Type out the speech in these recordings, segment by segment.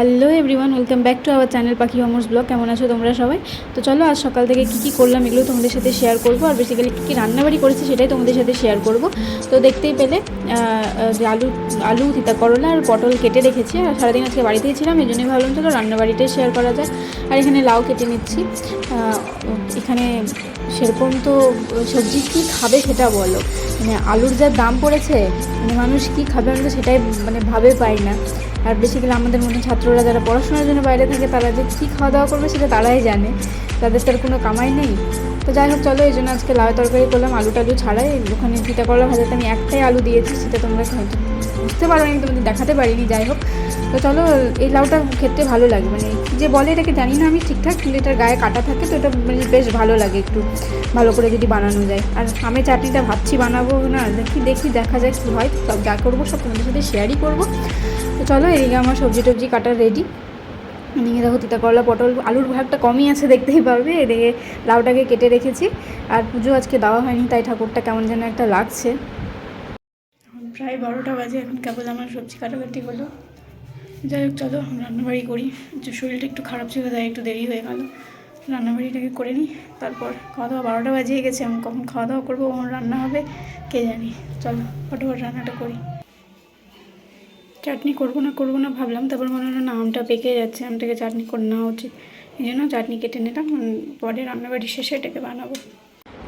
Hello everyone welcome back to our channel Pakhi অমর্স blog কেমন আছো তোমরা সবাই? তো চলো আজ সকাল থেকে কী কী করলাম এগুলো তোমাদের সাথে শেয়ার করব। আর বেসিক্যালি কী কী রান্নাবাড়ি করেছি সেটাই তোমাদের সাথে শেয়ার করব। তো দেখতেই পেলে যে আলু আলু, তিতা করলা আর পটল কেটে রেখেছি। আর সারাদিন আজকে বাড়িতেই ছিলাম, এই জন্যই ভাবলাম চলো রান্নাবাড়িটাই শেয়ার করা যায় আর এখানে লাউ কেটে নিচ্ছি। এখানে সেরকম তো সবজি কী খাবে সেটা বলো। মানে আলুর যা দাম পড়েছে মানে মানুষ কী খাবে আমি তো সেটাই মানে ভাবে পাই না। আর বেসিক্যালি আমাদের মতো ছাত্ররা যারা পড়াশোনার জন্য বাইরে থাকে, তারা যে কী খাওয়া দাওয়া করবে সেটা তারাই জানে। তাদের তো আর কোনো কামাই নেই। তো যাই হোক, চলো এই জন্য আজকে লাউ তরকারি করলাম, আলু টালু ছাড়াই। ওখানে চিটা করলা ভাজাতে আমি একটাই আলু দিয়েছি, সেটা তোমরা হয়তো বুঝতে পারোনি তোমাদের দেখাতে পারিনি, যাই হোক। তো চলো, এই লাউটা খেতে ভালো লাগে। মানে যে বলে এটাকে জানি না আমি ঠিকঠাক, কিন্তু এটার গায়ে কাটা থাকে, তো এটা মানে বেশ ভালো লাগে একটু। ভালো করে যদি বানানো যায়। আর আমি চাটনিটা ভাবছি বানাবো না, দেখি দেখি, দেখা যায় কী হয়। সব যা করব, সব তোমাদের সাথে শেয়ারই করব। তো চলো, এদিকে আমার সবজি টবজি কাটা রেডি এদিকে দেখো তিতা করলা, পটল, আলুর ভাগটা কমই আছে, দেখতেই পারবে। এদিকে লাউটাকে কেটে রেখেছি। আর পুজো আজকে দেওয়া হয়নি, তাই ঠাকুরটা কেমন যেন একটা লাগছে। প্রায় বারোটা বাজে, এখন কেবল আমার সবজি কাটাকাটি হলো। যাই হোক, চলো রান্নাবাড়ি করি। যে শরীরটা একটু খারাপ ছিল, তাই একটু দেরি হয়ে গেল। রান্নাবাড়িটাকে করে নিই। তারপর খাওয়া দাওয়া বারোটা বাজিয়ে গেছে, আমি কখন খাওয়া দাওয়া করব, কখন রান্না হবে, কে জানি। চলো, ফটোফট রান্নাটা করি। চাটনি করব না করব না ভাবলাম, তারপর মনে হলো না, আমটা পেকে যাচ্ছে, আমটাকে চাটনি করে নেওয়া উচিত। এই জন্য চাটনি কেটে নিলাম পরে রান্নাবাড়ি শেষে এটাকে বানাবো।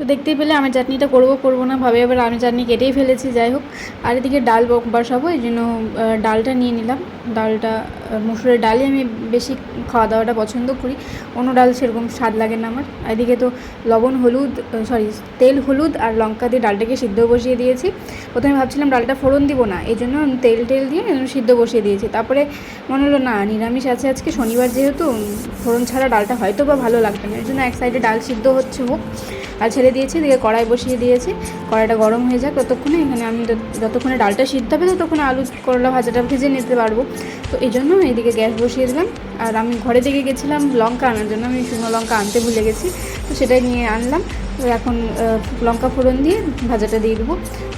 তো দেখতেই পেলে আমি চাটনিটা করব করব না, ভাবে এবার আমি চাটনি কেটেই ফেলেছি, যাই হোক। আর এদিকে ডাল বসাবো, এই জন্য ডালটা নিয়ে নিলাম। ডালটা মুসুরের ডালই আমি বেশি খাওয়া দাওয়াটা পছন্দ করি। অন্য ডাল সেরকম স্বাদ লাগে না আমার। এদিকে তো লবণ, হলুদ সরি তেল, হলুদ আর লঙ্কা দিয়ে ডালটাকে সিদ্ধ বসিয়ে দিয়েছি। প্রথমে ভাবছিলাম ডালটা ফোড়ন দিব না, এই জন্য তেল, টেল দিয়ে সিদ্ধ বসিয়ে দিয়েছি। তারপরে মনে হলো, না, নিরামিষ আছে আজকে, শনিবার যেহেতু, ফোড়ন ছাড়া ডালটা হয়তো বা ভালো লাগবে না। এর জন্য এক সাইডে ডাল সিদ্ধ হচ্ছে হোক। আর ছেড়ে দিয়েছি, এদিকে কড়াই বসিয়ে দিয়েছি, কড়াইটা গরম হয়ে যাক ততক্ষণে, এখানে আমি যতক্ষণে ডালটা সিদ্ধ হবে ততক্ষণে আলু করলা ভাজাটা ভেজে নিতে পারব। তো এই জন্য এইদিকে গ্যাস বসিয়ে দিলাম। আর আমি ঘরে থেকে গেছিলাম লঙ্কা আনার জন্য, আমি শুকনো লঙ্কা আনতে ভুলে গেছি। তো সেটাই নিয়ে আনলাম। তো এখন লঙ্কা ফোড়ন দিয়ে ভাজাটা দিয়ে দেবো।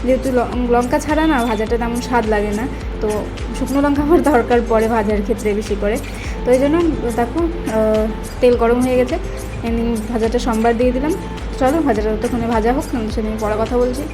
যেহেতু লঙ্কা ছাড়া না, ভাজাটা তেমন স্বাদ লাগে না। তো শুকনো লঙ্কা আমার দরকার পড়ে ভাজার ক্ষেত্রে বেশি করে। তো এই জন্য দেখো তেল গরম হয়ে গেছে। ভাজাটা সোমবার দিয়ে দিলাম। চলো, ভাজাটা ততক্ষণে ভাজা হোক তোমাদের সাথে আমি পরে কথা বলছি।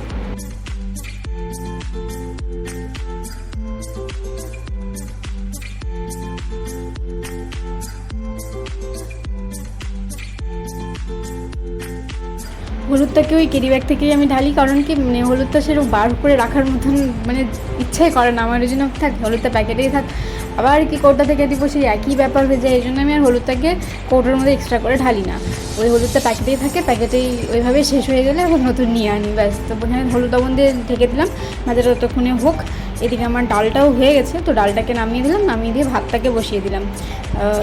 হলুদটাকে ওই কেরি ব্যাগ থেকেই আমি ঢালি? কারণ কি মানে হলুদটা সেরকম বার করে রাখার মতন মানে ইচ্ছাই করে না, আমার ওই জন্য থাক, হলুদটা প্যাকেটেই থাক। আবার কি কৌটা থেকে দিব? সেই একই ব্যাপার হয়ে যায়, এই জন্য আমি আর হলুদটাকে কৌটোর মধ্যে এক্সট্রা করে ঢালি না। ওই হলুদটা প্যাকেটেই থাকে, প্যাকেটেই ওইভাবে শেষ হয়ে গেলে নতুন নিয়ে আনি, ব্যাস। তো হলুদ লবণ দিয়ে ঢেকে দিলাম মাঝে ততক্ষণে হোক। এদিকে আমার ডালটাও হয়ে গেছে, তো ডালটাকে নামিয়ে দিলাম, নামিয়ে দিয়ে ভাতটাকে বসিয়ে দিলাম।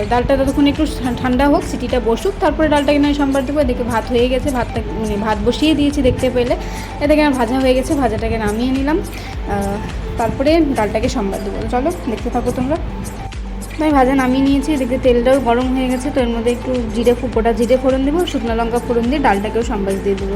ডালটা ততক্ষণ একটু ঠান্ডা হোক, সিটিটা বসুক, তারপরে ডালটাকে নয় সম্বার দেবো। এদিকে ভাত হয়ে গেছে, ভাতটা মানে ভাত বসিয়ে দিয়েছি দেখতে পেলে। এদিকে আমার ভাজা হয়ে গেছে, ভাজাটাকে নামিয়ে নিলাম। তারপরে ডালটাকে সম্বার দেবো। চলো, দেখতে থাকো তোমরা। আমি ভাজা নামিয়ে নিয়েছি, এদিকে তেলটাও গরম হয়ে গেছে, তো এর মধ্যে একটু জিরে ফো- জিরে ফোড়ন দেবো, শুকনো লঙ্কা ফোড়ন দিয়ে ডালটাকেও সম্বাস দিয়ে দেবো।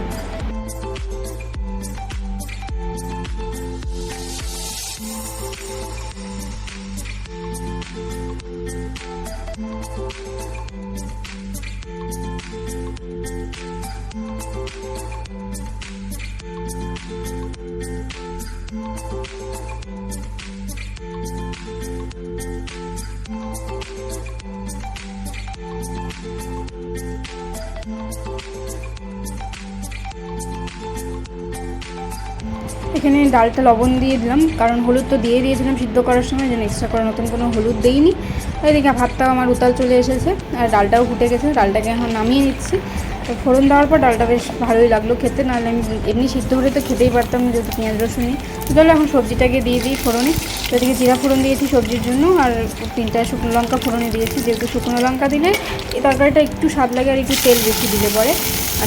এখানে ডালটা লবণ দিয়ে দিলাম, কারণ হলুদ তো দিয়ে দিয়েছিলাম সিদ্ধ করার সময়, যেন এক্সট্রা করে নতুন কোনো হলুদ দেইনি। এদিকে ভাতটাও আমার উতাল চলে এসেছে, আর ডালটাও ফুটে গেছে, ডালটাকে এখন নামিয়ে নিচ্ছি। তো ফোড়ন দেওয়ার পর ডালটা বেশ ভালোই লাগল খেতে, নাহলে আমি এমনি সিদ্ধ হলে তো খেতেই পারতাম যেহেতু পেঁয়াজ রসুন নেই। তো চলো এখন সবজিটাকে দিয়ে দিই ফোড়নে। তো এদিকে জিরা ফোড়ন দিয়েছি সবজির জন্য, আর তিনটা শুকনো লঙ্কা ফোড়নে দিয়েছি, যেহেতু শুকনো লঙ্কা দিলে এই তরকারিটা একটু স্বাদ লাগে আর একটু তেল বেশি দিলে পরে।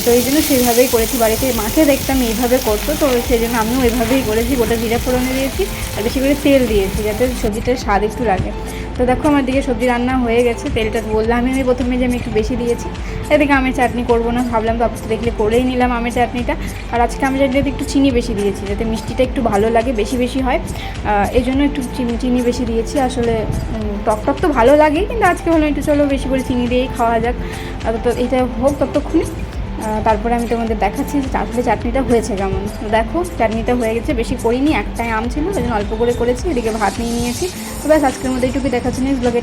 তো এই জন্য সেইভাবেই করেছি। বাড়িতে মাকে দেখতাম এইভাবে করতো, তো সেই জন্য আমিও ওইভাবেই করেছি। গোটা জিরা ফোড়নে দিয়েছি আর বেশি করে তেল দিয়েছি যাতে সবজিটার স্বাদ একটু লাগে। তো দেখো আমার দিকে সবজি রান্না হয়ে গেছে, তেলটা বললাম আমি প্রথমে যে আমি একটু বেশি দিয়েছি। এদিকে আমের চাটনি করব না, ভাবলাম তো অবস্থা দেখলে করেই নিলাম আমের চাটনিটা। আর আজকে আমের চাটনিতে একটু চিনি বেশি দিয়েছি, যাতে মিষ্টিটা একটু ভালো লাগে, বেশি বেশি হয়। এই জন্য একটু চিনি বেশি দিয়েছি। আসলে টক টক তো ভালো লাগে, কিন্তু আজকে হলো একটু চলো বেশি করে চিনি দিয়েই খাওয়া যাক। তো এটা হোক ততক্ষণে। তারপরে আমি তোমাদের দেখাচ্ছি যে চাটলে চাটনিটা হয়েছে কেমন। দেখো, চাটনিটা হয়ে গেছে, বেশি করিনি, একটাই আম ছিল ওই জন্য অল্প করে করেছি, এদিকে ভাত নিয়ে নিয়েছি। তো ব্যাস, আজকের মধ্যে এইটুকুই দেখাচ্ছি নেক্সট ব্লগে